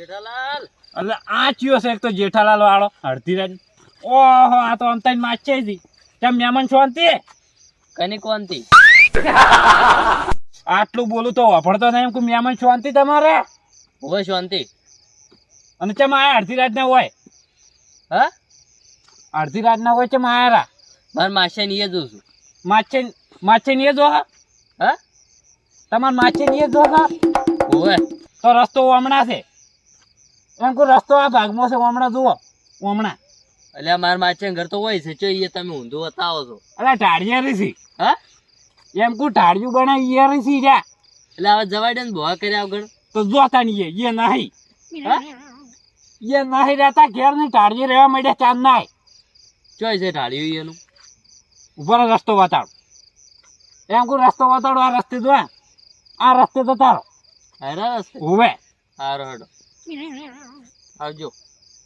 જેઠાલાલ. એટલે આ ચિયો છે એક તો જેઠાલાલ વાળો. અડધી રાત. ઓહો આ તો અંતાઈ માચે હતી કેમ મહેમાન શાંતિ કની કોનથી આટલું બોલું તો વાપરતો નહીં એમ કે છો શાંતિ તમારે? હોય શાંતિ અને ચમ આયા અડધી રાતના હોય? હા? અડધી રાતના હોય ચમ આયા માર માસે ને એ જોઉં છું. માચે માચે નહીં જો હા? તમાર માચે નહીં જો હા હોય. તો રસ્તો હમણાં છે. એમ કહું રસ્તો આ ભાગમાં છે હમણાં જુઓ હમણાં. એટલે માર માચે ઘર તો હોય છે ચો તમે ઊંધું બતાવો છો. અલા ઢાળિયા રીસી હા? એમ કહું ઢાળિયું બનાવી યાર રીસી જા. એટલે હવે જવાય ને ભોવા કર્યા આગળ. તો જોતા નહીં એ નહીં. યે નહીં રહેતા ઘેર ને ઢાળિયે રહેવા માંડ્યા ચાંદ નાય. ચોય છે ઢાળિયું એનું. ઉપર રસ્તો બતાડો. એમ કહું રસ્તો બતાડો આ રસ્તે જો આ. રસ્તે તો તારો. હારા રસ્તે? હોવે હારો હેડો આવજો.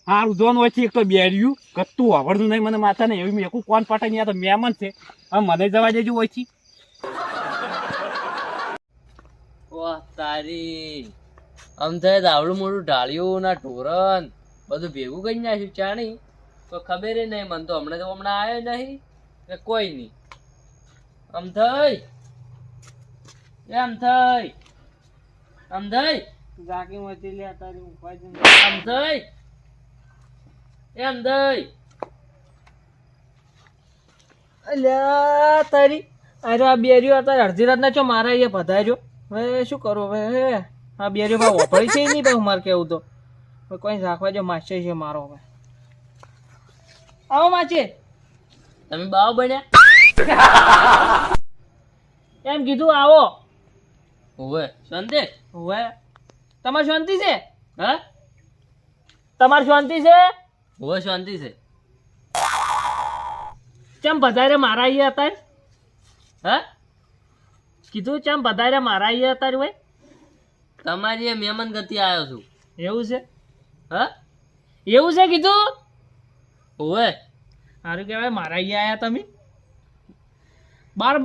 હારું જોન વચ્ચે એક તો બેર્યું કતું આવડતું નહીં મને માથા ને એવી મેકું કોણ પટાઈ આ તો મહેમાન છે. હવે મને જવા દેજો ઓછી. વાહ તારી. આમ થાય આવડું મોટું ઢાળ્યું ના ઢોરણ. બધું ભેગું કરી નાખ્યું ચાણી. તો ખબર નહીં મને તો હમણાં તો હમણાં આવ્યો નહીં. કે કોઈ નહીં. આમ થઈ. એમ થઈ. આમ થઈ. જાકી મચી લે તારી ઉપાય આમ થઈ. એમ થઈ. અલ્યા તારી. અરે આ બેરીઓ અત્યારે અડધી રાતના ચો મારા અહીંયા પધાર્યો. હવે શું કરું હવે હે? આ બેરીઓ ભાઈ વપરી છે નહીં ભાઈ મારે કેવું તો. હવે કોઈ રાખવા જો માસ્ટર છે મારો હવે. આવો માચે તમે બાવ બન્યા? એમ કીધું આવો. હોવે. સંદેશ. હવે. તમારે શાંતિ છે? હા? તમારે શાંતિ છે? હોવે શાંતિ છે. ચમ વધારે મારા અહીંયા હતા હા? કીધું ચમ વધારે મારા અહીંયા હતા ભાઈ તમારી એ મહેમાન ગતિ આવ્યો છું. એવું છે? હા? એવું છે કીધું? હોવે સારું કહેવાય મારા અહીંયા આવ્યા તમે? બાર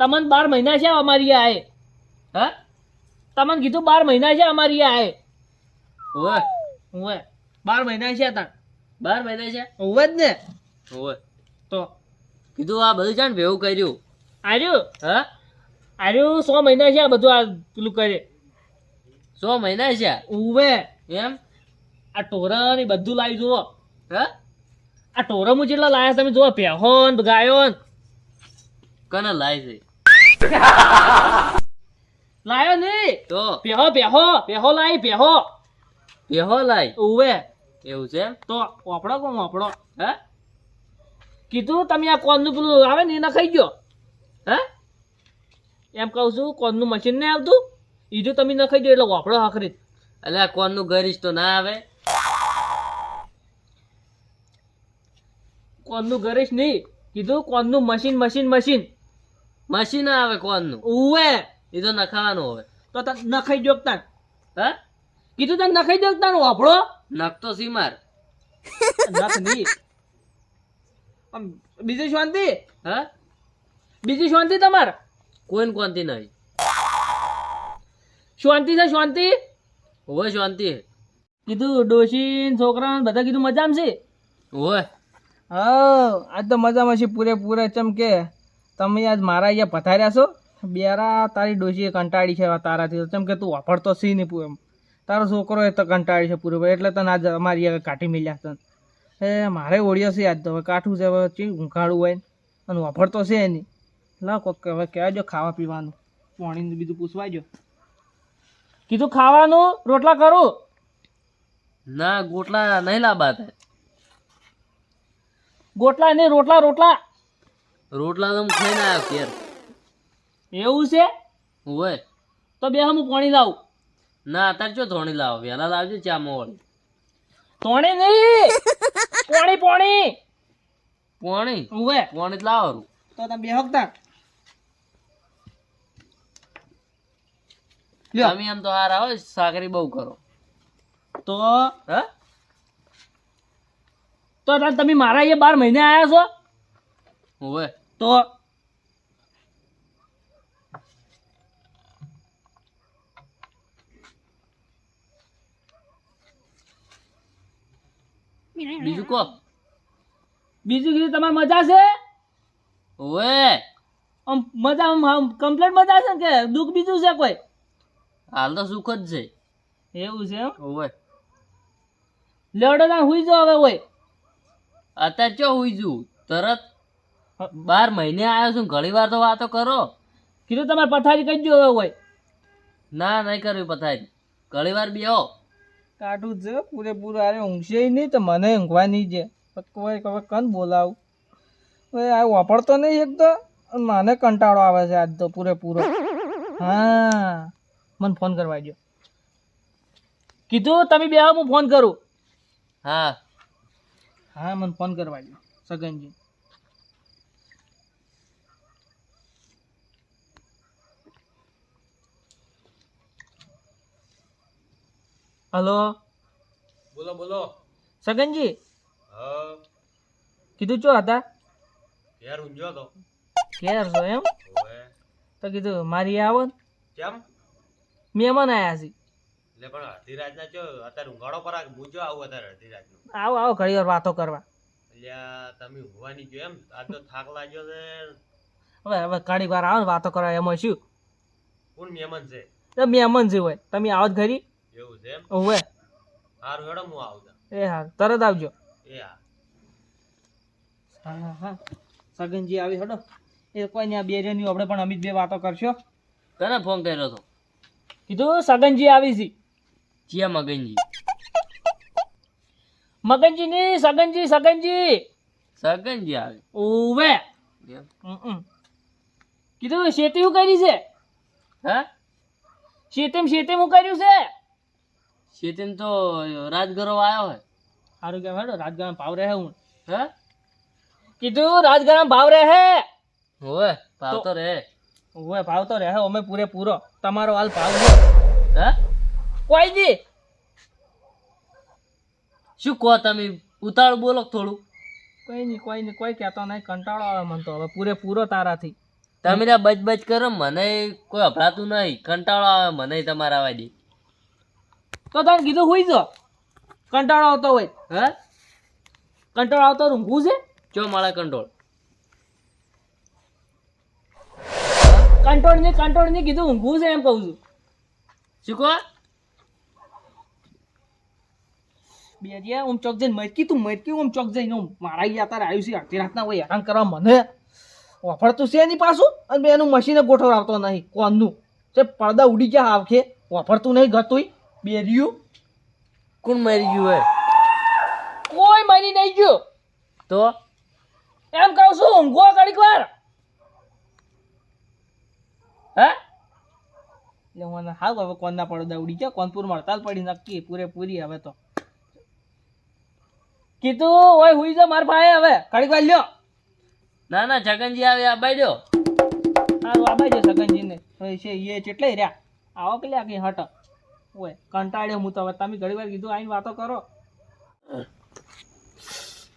તમને બાર મહિના છે અમારી આય હા? તમને કીધું બાર મહિના છે અમારી આએ હોવે. હુંવે. બાર મહિના છે તાર. બાર મહિના છે? હુંવે જ ને. હોવે. તો? કીધું આ બધું છે ને ભેવું કર્યું. આર્યું? હા? આર્યું સો મહિના છે આ બધું આ પેલું કરે. સો મહિના છે? ઉવે એમ? આ ટોરા ને બધું લાવી જુઓ. હા? આ ટોરા હું જેટલા લાયા તમે જુઓ પહેહો ને ગાયો ને કને લાય છે? લાયો નહીં. તો? પહેહો પહેહો પહેહો લાવી પહેહો બેહો લાય. ઉવે. એવું છે તો વાપડો કોણ વાપડો હે? કીધું તમે આ કોનનું પેલું આવે ને એને ખાઈ ગયો. હે? એમ કહું છું કોનનું મશીન નહીં આવતું? એ જો તમે ન ખાઈ ગયો એટલે વાપરો આખરી. એટલે આ કોનનું ગરીશ તો ના આવે. કોનનું ગરીશ નહીં. કીધું કોનનું મશીન મશીન મશીન મશીન આવે કોનનું? ઉવે. એ તો નખાવાનું હોય તો તને ન ખાઈ તાન. હા? કીધું તને ન ખાઈ ગયો તાન વાપરો? નખતો સીમાર નખ નહીં. બીજી શાંતિ? હા? બીજી શાંતિ તમાર? કોઈન કોનથી નહીં? શાંતિ છે શાંતિ? હોય શાંતિ. કીધું ડોશી છોકરા બધા કીધું મજામાં છે? હોય. હા આજ તો મજામાં છે પૂરેપૂરા ચમ કે તમે આજ મારા અહીંયા પથાર્યા છો? બેરા તારી ડોશીએ કંટાળી છે તારાથી. કેમ કે તું વાપરતો સી નહીં પૂ- એમ. તારો છોકરો એ તો કંટાળી છે પૂરે એટલે તને આજ અમારી આગળ કાઢી મળ્યા તને. એ મારે ઓળ્યો છે આજ તો. હવે કાઠું છે હવે ચી ઊંઘાડું હોય ને. અને વાપરતો છે નહીં લા કોક હવે કહેજો ખાવા પીવાનું. પાણીનું બીજું પૂછવાજો કીધું ખાવાનું? રોટલા કરું? ના ગોટલા નહીં લાંબા થાય ગોટલા નહીં રોટલા રોટલા. રોટલા તો હું ખાઈને આવ્યો ઘેર. એવું છે? હોય. તો બે હું પાણી લાવું. ના અત્યારે જો ધોણી લાવો? વહેલા લાવજો ચા મોળ ધોણી નહીં! પોણી પોણી! પોણી? ઉવે. પોણી લાવો. તો તમે બે હકતા તમે એમ તો હાર આવો સાકરી બહુ કરો. તો? હા? તો તમે મારા અહીંયા બાર મહિને આવ્યા છો? હોય તો? બીજું કહો. બીજું કીધું તમારે મજા છે? ઓવે. આમ મજા આમ મજા છે ને કે? દુઃખ બીજું છે કોઈ? હાલ તો સુખ જ છે. એવું છે ઓવે. લેવડો ના હુઈ જો હવે હોય અત્યારે ચો હુઈ જુ તરત બાર મહિને આવ્યો છું ઘણી વાર તો વાતો કરો. કીધું તમારે પથારી કઈ હવે હોય ના નહીં કરવી પથારી. ઘણી વાર બેહો. કાઢું જ છે પૂરેપૂરું અરે ઊંઘશે નહીં તો મને ઊંઘવા નહીં છે કોઈ હવે કન બોલાવું. હવે આ વાપરતો નહીં એક તો? મને કંટાળો આવે છે આજ તો પૂરેપૂરો. હા મને ફોન કરવા દો કીધું તમે બે હું ફોન કરું. હા. હા મને ફોન કરવા દો સગનજી. હલો બોલો બોલો સગનજી કીધું ચો હતા યાર ઊંઝો તો ઘેર છો એમ તો કીધું મારી આવો કેમ મહેમાન આયા છે એટલે પણ અડધી રાતના ચો અત્યારે ઊંઘાડો પર બુજો આવું અત્યારે અડધી રાતનું આવો આવો ઘણી વાર વાતો કરવા એટલે તમે ઊંઘવાની જો એમ આ તો થાક લાગ્યો છે હવે હવે ઘણી વાર આવો ને વાતો કરવા એમાં શું કોણ મહેમાન છે મહેમાન છે હોય તમે આવો જ ઘરી એવું છે એમ? ઓવે સારું હેડો હું આવતા એ હા તરત આવજો. એ હા. હા હા. હા સગનજી આવી હેડો. એ કોઈ ને બે જણની આપણે પણ અમિત બે વાતો કરશો. તને ફોન કર્યો તો? કીધું સગનજી આવી છે. ચિયા મગનજી? મગનજી ની સગનજી સગનજી. સગનજી આવે. ઓવે હમ. કીધું શેતી શું કરી છે? હા? શેતીમ શેતીમ હું કર્યું છે? શેતીન તો રાજગરો આવ્યો હે. સારું કે હેડો રાજગરામ ભાવ રહે હું. હે? કીધું રાજગરામ ભાવ રહે ઓવે ભાવ તો રે ઓવે ભાવ તો રહે અમે પૂરેપૂરો. તમારો હાલ ભાવ છે. હા? કોઈ દી. શું કહો તમે? ઉતાળ બોલો થોડું. કોઈ નહીં કોઈ નહીં કોઈ કહેતો નહીં કંટાળો આવે મને તો હવે પૂરે પૂરો તારાથી. તમે બચ બચ કરો મને કોઈ અભરાતું નહીં. કંટાળો આવે મને તમારા દે તો તને કીધું હુઈ જો. કંટાળો આવતો હોય. હે? કંટાળો આવતો ઊંઘું છે? જો મળે કંટ્રોલ કંટ્રોલ ને કંટ્રોલ ને કીધું ઊંઘું છે એમ કહું છું. શું કહો? બે જ્યાં ઓમ ચોક જઈને મટકી તું મટકી ઓમ ચોક જઈને ઓમ મારા ગયા તારે આવ્યું છે અડધી રાતના હોય હેરાન કરવા મને. વાપરતું છે એની પાછું અને બે એનું મશીને ગોઠવડાવતો નહીં કોનનું. તે પડદા ઉડી ગયા આવખે વાપરતું નહીં ગતુંય બે રહ્યું કોણ મરી ગયું હે કોઈ મરી નહીં ગયું. તો? એમ કહું છું ઊંઘો ઘડીક વાર. હા? એટલે મને હાવ હવે કોનના પડદા ઉડી ગયા કોનપુર હડતાલ પડી નક્કી પૂરેપૂરી હવે તો. કીધું ઓય હુઈ જા માર ભાઈ હવે. ઘડીક વાર લ્યો. ના ના છગનજી આવે આ બાજ્યો હા આબાઈ દે સગનજીને ને છે એ ચેટલે રહ્યા. આવો કે લ્યા કઈ હટ ઓય કંટાળ્યો હું તો હવે. તમે ઘણી વાર કીધું આઈને વાતો કરો.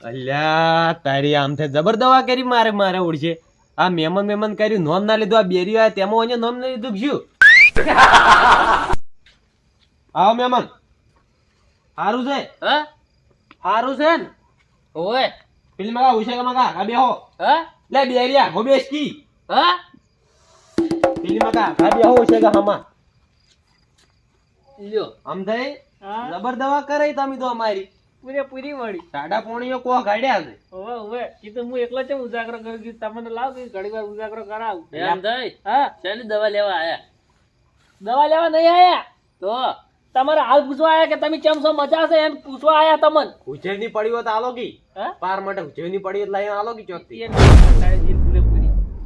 અલ્યા તારી આમથે જબર દવા કરી મારે મારે ઓળશે. આ મહેમાન મહેમાન કર્યું નોમ ના લીધું આ બેરી આયા તેમાં અહીંયા નોમ ના લીધું કે શું? આવો મહેમાન. સારું છે? હા? સારું છે ને? ઓય. પેલી મગા ઉષા મગા આ બેહો. હા? લે બેરિયા હો બેસકી. હે? પેલી મગા આ બેહો ઉષા હમા. લ્યો. આમ થઈ? જબર દવા કરાઈ તમે તો અમારી. પૂરેપૂરી વળી સાડા પોણીઓ કો ગાડ્યા છે? ઓવે ઓવે કીધું હું એકલો છે ઉજાગરો કરી કીધું તમને લાવ કે ઘડી વાર ઉજાગરો કરાવું. એમ થઈ? હા. શેની દવા લેવા આયા? દવા લેવા નહીં આયા? તો? તમારે હાલ પૂછવા આયા કે તમે કેમ છો? મજા છે એમ પૂછવા આયા તમને. ઉછેરની પડી હોત આલો કી હા? પાર માટે ઉછેરની પડી હોત લઈને આલો કી ચોકતી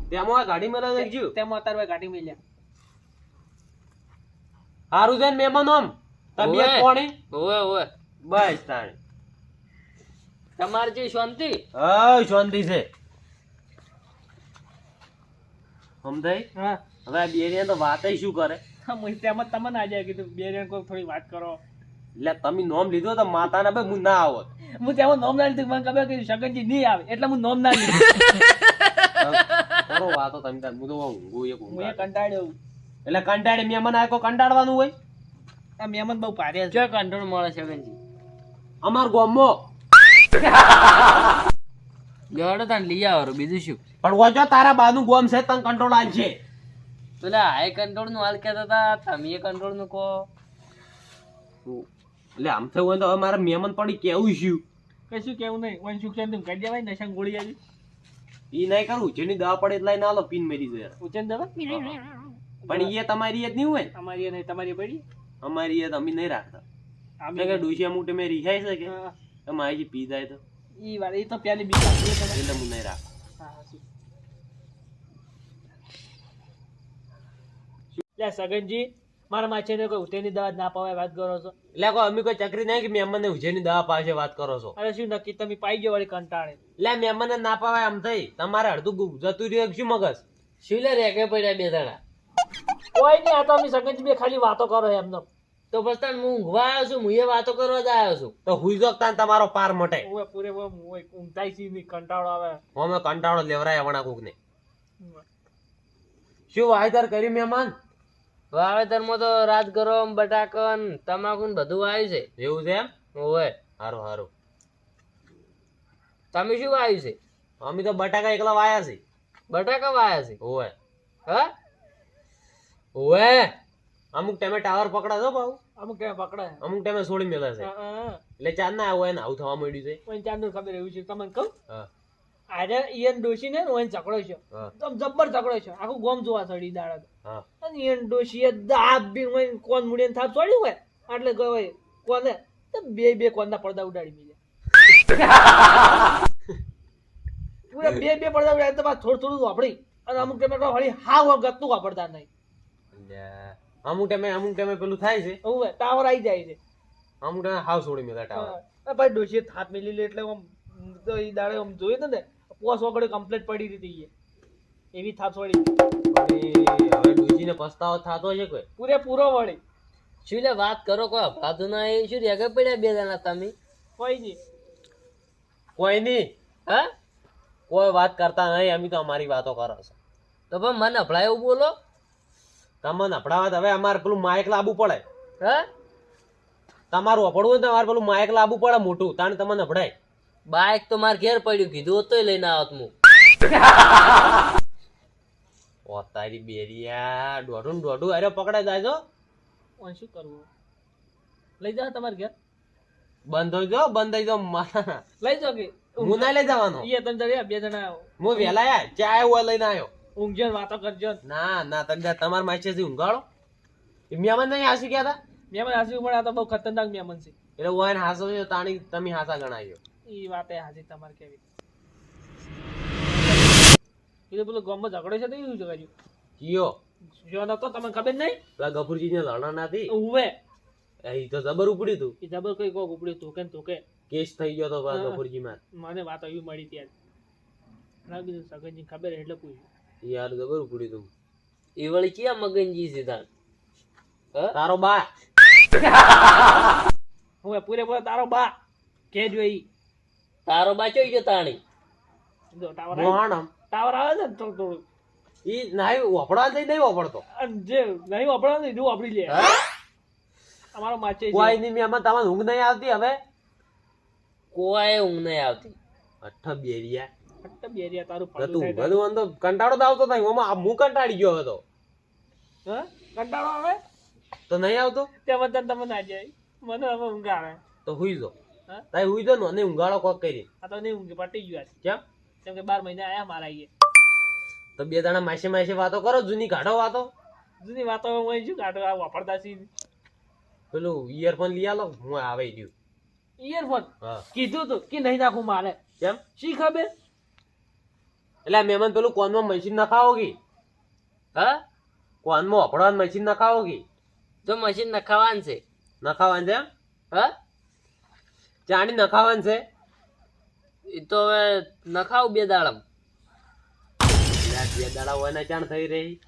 તેમાં આ ગાડી માં દેખજો તેમાં અત્યારે ગાડી મેલ્યા સારું છે ને મહેમાન આમ? તબિયત કોણી ઓવે ઓવે. બસ તાણી. તમારે જે શાંતિ? હા શાંતિ છે. સમજાય? હા. હવે બેરિયા તો વાત શું કરે? હા તેમાં તમને આજે કીધું બે કોઈ થોડી વાત કરો. એટલે તમે નોમ લીધો તો માતાના ભાઈ હું ના આવત. હું તેમાં નોમ ના લીધું મને ખબર કે શગનજી નહીં આવે એટલે હું નોમ ના લીધું. કરો વાતો તમે હું તો ઊંઘું એક હું કંટાળ્યો એટલે કંટાળી મહેમાન આખો કંટાળવાનું હોય. આ મહેમાન બહુ ભારે છે. ચો મળે મળે ગંજી અમાર ગોમો ગયો તને લઈ આવવાનું બીજું શું? પણ ઓછો તારા બાનું ગોમ છે તને કંટ્રોલ આલ છે પેલા આ કંટ્રોલનું હાલ કહેતા હતા તમે કંટ્રોલનું કહો. એટલે આમ થયું હોય તો હવે મારે મહેમાન પડી કેવું શું કશું કેવું નહીં. વન સુખ તું કરી દેવાય નશા ગોળી આવી. ઈ નહીં કરું જેની દવા પડે એટલે ના લો પીન મેરી જાય ઉચેન દવા? પણ એ તમારી જ નહીં હોય અમારી નહીં તમારી પડી? અમારી એ અમે નહીં રાખતા. અમે કે ડોશી મૂટે ટાઈમે રિહાઈ છે કે? મારી જે પી જાય તો. ઈ વાત એ તો પેલી બીજી. એટલે હું નહીં શું. લે સગનજી મારા માછે ને કોઈ ઉતેની દવા ના પાવાય વાત કરો છો? એટલે કોઈ અમે કોઈ ચકરી નહીં કે મહેમાનને ઉજેની દવા પાસે વાત કરો છો. અરે શું નક્કી? તમે પાઈ ગયો વળી કંટાળે. એટલે મહેમાનને ના પાવાય આમ થઈ. તમારે અડધું જતું રહ્યું શું મગજ? શું લે રેગે પડ્યા બે જણા? કોઈ નહીં આ તો અમે સગનજી બે ખાલી વાતો કરો એમનો તો. બસ તાન હું ઊંઘવા આવ્યો છું હું એ વાતો કરવા જ આવ્યો છું. તો હુઈ જો તાન તમારો પાર મટે. ઓય પૂરે ઓય ઊંઘતાય છે નહીં કંટાળો આવે. અમે કંટાળો લેવરાય વણા કોક ને શું વાયદર કરી મહેમાન? વાવેતરમાં તો રાજગરમ બટાકન તમાકુ ને બધું આવ્યું છે. એવું છે એમ? ઓય હારું સારું તમે શું વાવ્યું છે? અમે તો બટાકા એકલા વાયા છે. બટાકા વાયા છે? ઓય હા? ઓવે. અમુક ટાઈમે ટાવર પકડા છો ભાવ અમુક ટાઈમે પકડાય. અમુક ટાઈમે છોડી મેલા છે. એટલે ચાંદ ના આવું એને આવું થવા માંડ્યું છે. ચાંદનું ખબર એવું છે તમને કહું? આજે ઈયન ડોશી ને ઓય ચકડો છે. તો જબ્બર ચકડો છે. આખું ગોમ જોવા ચડી દાડા અને ઈયન ડોશીએ દાબ બી હોય ને કોણ મુડીને થાપ છોડ્યું હોય? એટલે ગયો હોય કોને? તો બે બે કોનના પડદા ઉડાડી મેલે. પૂરા બે બે પડદા ઉડાડી તો થોડું થોડું વાપરી. અને અમુક ટાઈમે હળી હા વગત ગતું વાપરતા નહીં. અમુક ટાઈમે અમુક ટાઈમે પેલું થાય છે. હવે ટાવર આવી જાય છે. અમુક ટાઈમે હાવ છોડી મેલા ટાવર. ભાઈ ડોશીએ થાત મેલી લે એટલે આમ તો એ દાડે આમ જોયું ને પોસ વગડે કમ્પ્લીટ પડી હતી એ. એવી થાપ છોડી વળી હવે ડૂસીને પસ્તાવો થાતો છે કોઈ? પૂરેપૂરો વળી. શું લે વાત કરો કોઈ અપરાધો ના એ શું રેગે પડ્યા બે જણા તમે? કોઈ નહીં. કોઈ નહીં? હા? કોઈ વાત કરતા નહીં અમે તો અમારી વાતો કરો છો. તો પણ મને અભળાય એવું બોલો. તમને અપડાવત હવે અમારે પેલું માયક લાવવું પડે. હે? તમારું અપડવું ને તમારે પેલું માયક લાવવું પડે મોટું તાણે તમને નફડાય બાઇક તો મારે ઘેર પડ્યું કીધું તોય લઈને આવત હું ઓ તારી બેરિયા દોઢું ને દોઢું. અરે પકડાઈ જાય જો શું કરવું? લઈ જાવ તમારે ઘેર. બંધ થઈ જાઓ બંધ થઈ જાઓ મારા લઈ જાઓ કે. હું ના લઈ જવાનો. એ તમે બે જણા હું વેલા આયા ચા આવ્યો લઈને આવ્યો. ઊંઘજો વાતો કરજો ને. ના તમે તમારા માચેથી ઊંઘાડો. એ મહેમાન નહીં હાસી ગયા હતા મહેમાન હાસી પણ આ તો બહુ ખતરનાક મેમન છે. એટલે વાયન હાસો છો તાણી તમે હાસા ગણાયો. એ વાતે હાજી તમારે કેવી એ તો પેલું ગામમાં ઝઘડો છે તો એવું જ કિયો કયો? જો નતો તમને ખબર નહીં? પેલા ગફુરજી ને લડના નથી ઉવે. એ તો જબર ઉપડ્યું તું. એ જબર કઈ કોક ઉપડ્યું તું કે તું કે કેસ થઈ ગયો તો ગફુરજી માં મને વાત એવી મળી ત્યાં બીજું સગનજી ખબર એટલે પૂછ્યું. યાર જબર ઉપડ્યું તું એ વળી ક્યાં મગનજી છે તાણ હા? તારો બા. હું પૂરેપૂરો તારો બા. કેજો ઈ. તારો બાચો ગયો તાણી. જો ટાવર આવે. મોહણમ ટાવર આવે છે ને થોડું થોડું ઈ નાઈ વપડા થઈ નહીં વપડતો અને જે નહીં વપડા ને જો વપડી લે. અમારો માચે કોઈ નહીં મહેમાન તમારે ઊંઘ નહીં આવતી હવે? કોઈ ઊંઘ નહીં આવતી. અઠ બેરિયા બેરિયા તારું બધું આમ કંટાળો તો આવતો નહીં ઓમાં હું કંટાળી ગયો હતો. હા? કંટાળો આવે? તો નહીં આવતો? બધા તમે ના જાય મને હવે ઊંઘ આવે તો હુઈ જો. તાઈ હુઈ જો ને અને ઊંઘાડો કોક કરી. આ તો નહીં ઊંઘ પટી ગયું કેમ? કેમ કે બાર મહિના આયા મારા તો બે દાણા માસે માસે વાતો કરો જૂની કાઢો વાતો. જૂની વાતો હું શું કાઢો આ વાપરતા છીએ પેલું ઇયરફોન લઈ આલો હું આવે ગયું ઇયરફોન કીધું તું કે નહીં નાખું મારે? કેમ? શી ખબર? એટલે આ મહેમાન પેલું કોનમાં મશીન નખાવો કે હા? કોનમાં અપડવાનું મશીન નખાવો કે જો મશીન નખાવાન છે. નખાવાન છે એમ? હા? ચાણી નખાવાન છે? એ તો હવે નખાવું બે દાડમ. બે દાડા હોય ને ચાણ થઈ રહી?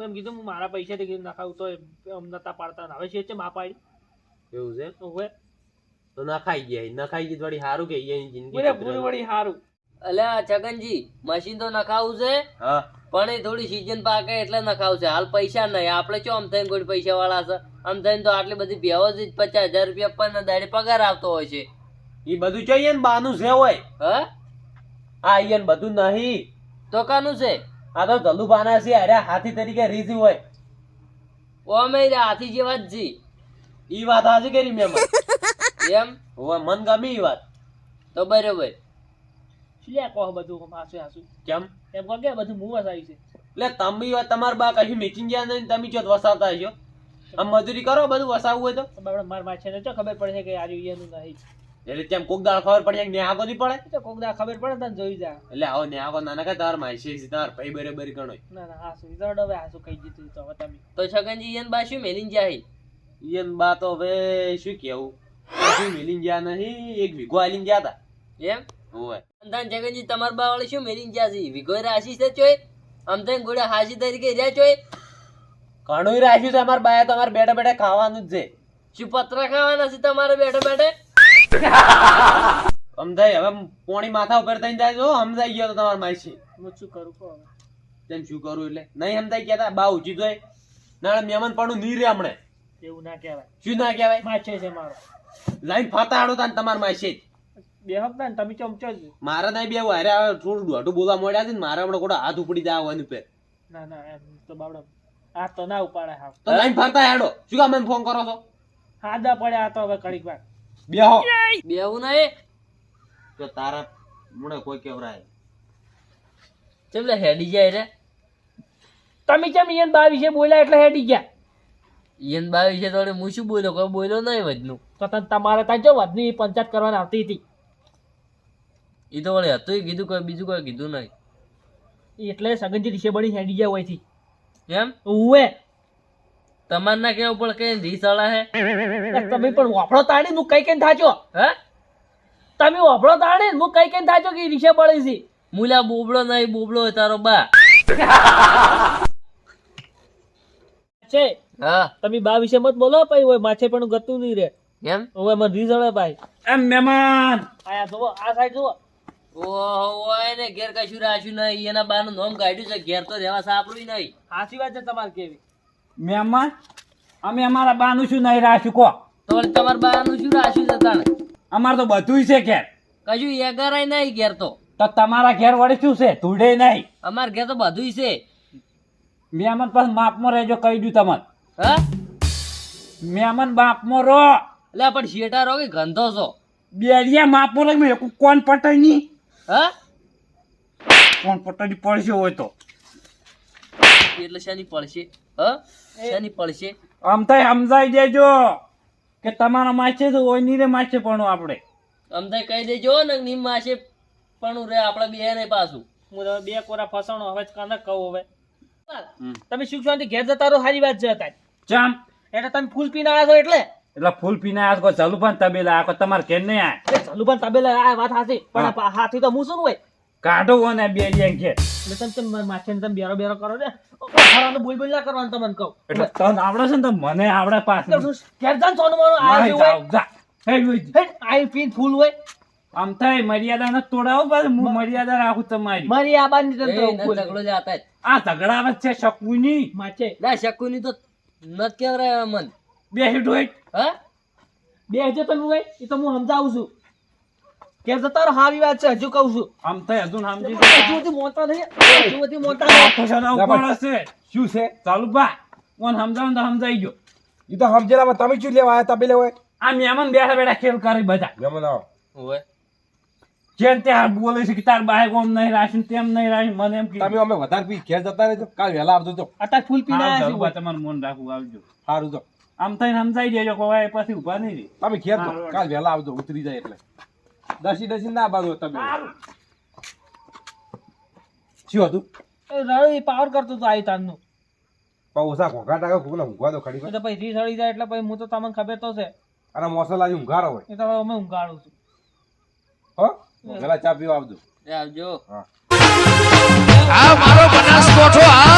એમ કીધું હું મારા પૈસાથી કીધું નખાવું તો એમ નતા પાડતા. આવે હવે છે છે મા પાડી એવું છે? હવે તો નખાઈ ગયા. નખાઈ ગઈ વળી સારું કે એની જિંદગી વળી સારું અલ્યા છગનજી મશીન તો નખાવું છે હા. પણ એ થોડી સિઝન પાકે એટલે નખાવું છે. હાલ પૈસા નહીં. આપણે ચો આમ થઈને કોઈ પૈસા વાળા છે? આમ થઈને તો આટલી બધી ભેવો જ પચાસ હજાર રૂપિયા પણ દાડે પગાર આવતો હોય છે. એ બધું જોઈએ ને બાનું છે હોય? હા? આ ઈયન બધું નહીં. તો કાનું છે? આ તો ધલુ બાના છે. અરે હાથી તરીકે રીઝી હોય. ઓ અમે રે હાથી જેવા જ જી. ઈ વાત હાજી કરી મેં એમ? હોવે, મન ગમી ઈ વાત. તો બરોબર. શું લે કહો બધું હાસુ હાસુ કેમ? એમ કહો કે બધું મું વસાવી છે. એટલે તમે તમાર બા કશું મેચિંગ ગયા નહીં તમે ચોથ વસાવતા હશો. આમ મજૂરી કરો બધું વસાવવું હોય તો. આપણે માર માછે ને તો ખબર પડે છે કે આ એનું નહીં. એટલે તેમ કોક દાળ ખબર પડે ને આગો નહીં પડે? તો કોક દાળ ખબર પડે તને જોઈ જા. એટલે આવો ને આગો નાના કે તાર માસી છે તાર ભાઈ બરાબર ગણો. ના ના હાસુ ઈઝડ હવે હાસુ કહી દીધું તો હવે તમે. તો છગનજી ઈયન બા શું મેલીન જાય ઈયન બા તો હવે શું કેવું? શું મિલીન ગયા નહીં એક વીઘો આલીન ગયા તા. એમ? હોવે અંધાન જગનજી તમાર બા વાળી શું મેરીન ગયા છે? વિગોય રાશી છે ચોય? તો ગોડા હાજી તરીકે રહ્યા ચોય? ઘણું રાખ્યું છે અમાર બાયા તમારે બેઠા બેઠા ખાવાનું જ છે. શું પતરા ખાવાના છે તમારે બેઠા બેઠે? સમજાય હવે પોણી માથા ઉપર થઈને જાય જો સમજાઈ ગયો તો તમાર માસી. હું શું કરું કહો હવે? તેમ શું કરું એટલે? નહીં સમજાઈ ગયા તા? બા ઉચી જોઈ. નાಳೆ મહેમાન પણ નહીં રે હમણે. એવું ના કહેવાય. શું ના કહેવાય? માછે છે મારો. લાઈન ફાતા આડો તા તમાર માસી બે હપ્તા ને તમે ચમચો જ મારા નહીં બે હારે થોડું દોઢું બોલવા મળ્યા છે ને મારા હમણાં કોઈ હાથ ઉપડી જાય વન પે ના ના એમ તો બાબડા આ તો ના ઉપાડે હા તો લાઈન ફરતા હેડો. શું કામ મને ફોન કરો છો? હાદા પડે આ તો હવે કડીક વાર. બેહો બેવું નહીં તો તારા મને કોઈ કેવરાય. ચેમલે હેડી જાય રે? તમે કેમ ઈયન બાવી છે બોલ્યા એટલે હેડી ગયા? ઈયન બાવી વિશે તો હું શું બોલ્યો? કોઈ બોલ્યો નહીં વજનું. તો તને તમારે ત્યાં જો વધની પંચાયત કરવાની આવતી હતી? એ તો વળી હતું કીધું કોઈ બીજું કોઈ કીધું નહીં. એટલે સગનજી રીસે બળી હેડી ગયા હોયથી એમ? ઉવે. તમારે ના કેવું પણ કઈ રીસ અડા હે તમે પણ વાપરો તાણી હું કઈ કઈ થાચો? હે? તમે વાપરો તાણી હું કઈ કઈ થાચો કે રીસે બળી છે? મુલા બોબડો નહીં બોબડો હોય તારો બા. છે? હા. તમે બા વિશે મત બોલો ભાઈ ઓય માછે પણ ગતું નહીં રે એમ? ઓય મને રીસ અડે ભાઈ. એમ મહેમાન! આયા જુઓ આ સાઈડ જુઓ. ઓય ને ઘેર કશું રાખ્યું નહીં. એના બાનું નામ કાઢ્યું છે. ઘેર તો રહેવા સાંભળ્યું નહીં. સાચી વાત છે તમારે કેવી. મહેમાન અમે અમારા બાનું શું નહીં રાખ્યું કહો તો તમારા બાનું શું રાખ્યું છે તને? અમારે તો બધુંય છે ઘેર. કશું એગારાય નહીં ઘેર તો. તો તમારા ઘેર વળી શું છે? ધૂળે નહીં. અમાર ઘેર તો બધુંય છે. મહેમાન પાસે માપમાં રહેજો કહી દઉં તમાર હા? મહેમાન બાપમો રહો. એટલે પણ શેટા રહો કે ગંધો છો? બેરિયા માપમાં રહી મેં કોણ પટાઈ ની હા? કોણ પટ્ટાની પડશે હોય તો? એટલે શાની પડશે? હા? શાની પડશે? આમ તો સમજાઈ દેજો. કે તમારા માછે તો હોય નહીં રે માછે પણ આપણે. અમને કહી દેજો ને નીમ માસે પણ રે આપણે બે ને પાછું. હું તમે બે કોરા ફસાણો હવે જ કહું હવે. તમે સુખ શાંતિ ઘેર જતા રહો સારી વાત છે અત્યારે. ચામ એટલે તમે ફૂલ પીને આવ્યા છો એટલે? એટલે ફૂલ પીને આ કોઈ ચાલુ પણ તબેલા આ કોઈ તમારે કેમ નહીં આ પણ તબેલા આ વાત હાચી પણ હાથી તો હું શું હોય. કાઢો ને જેમ કે એટલે તમે તમે માછે તમે બેરો બેરો કરો ને. ફરાનું બોલ બોલ ના કરવાનું તમને કહું. એટલે તને આવડે છે ને તો મને આવડે પાછું. એટલે ઘેર જાન સોનું મારું આ નહીં હોય. હે, હે, આઈ પીન ફૂલ હોય. આમ થાય મર્યાદા ન તોડાવો પાછું હું મર્યાદા રાખું તમારી. મર્યાદા આ બાની તંત્ર ઝઘડો જાતા આ ઝઘડા વચ્ચે છે શકુની. માછે ના શકુની તો નત કેવરાય મન. બે હિટ હોય હા? બે હજાર તમે ભાઈ એ તો હું સમજાવું છું. કે જતા હારી વાત છે હજુ કહું છું. આમ તો હજુ સમજી હજુ હજુ મોટા નહીં હજુ હજુ મોટા નહીં. તો છે ને ઉપર હશે શું છે? ચાલુ બા કોણ સમજાવ તો સમજાઈ ગયો. એ તો સમજેલામાં તમે શું લેવા આવ્યા તમે હોય? આ મહેમાન બેઠા બેઠા ખેલ કરી બધા. જમણ આવો. હોય? જેમ ત્યાં બોલે છે કે તાર બાય કોમ નહીં રાખ્યું તેમ નહીં રાખ્યું મને એમ તમે અમે વધારે પી ઘેર જતા રહેજો. કાલ વહેલા આવજો તો અત્યારે ફૂલ પી છે તમારું મન રાખવું આવજો. સારું તો આમ થઈને સમજાઈ દેજો કોઈ પછી ઊભા નહીં રહી. તમે ઘેર તો કાલ વહેલા આવજો ઉતરી જાય એટલે. દસી દસી ના બાજુ તમે. શું હતું? રવિ પાવર કરતો તો આવી તાનનું. પણ ઓછા ઘોઘા ટાકે કોને ઊંઘવા દો ખડી તો પછી રીસ હળી જાય એટલે પછી હું તો તમને ખબર તો છે. અને મોસલ આજે ઊંઘારો હોય. એ તો અમે ઊંઘાડું છું. હો? પેલા ચા પીવા આવજો. આવજો. હા. આ મારો બનાસકોઠો આ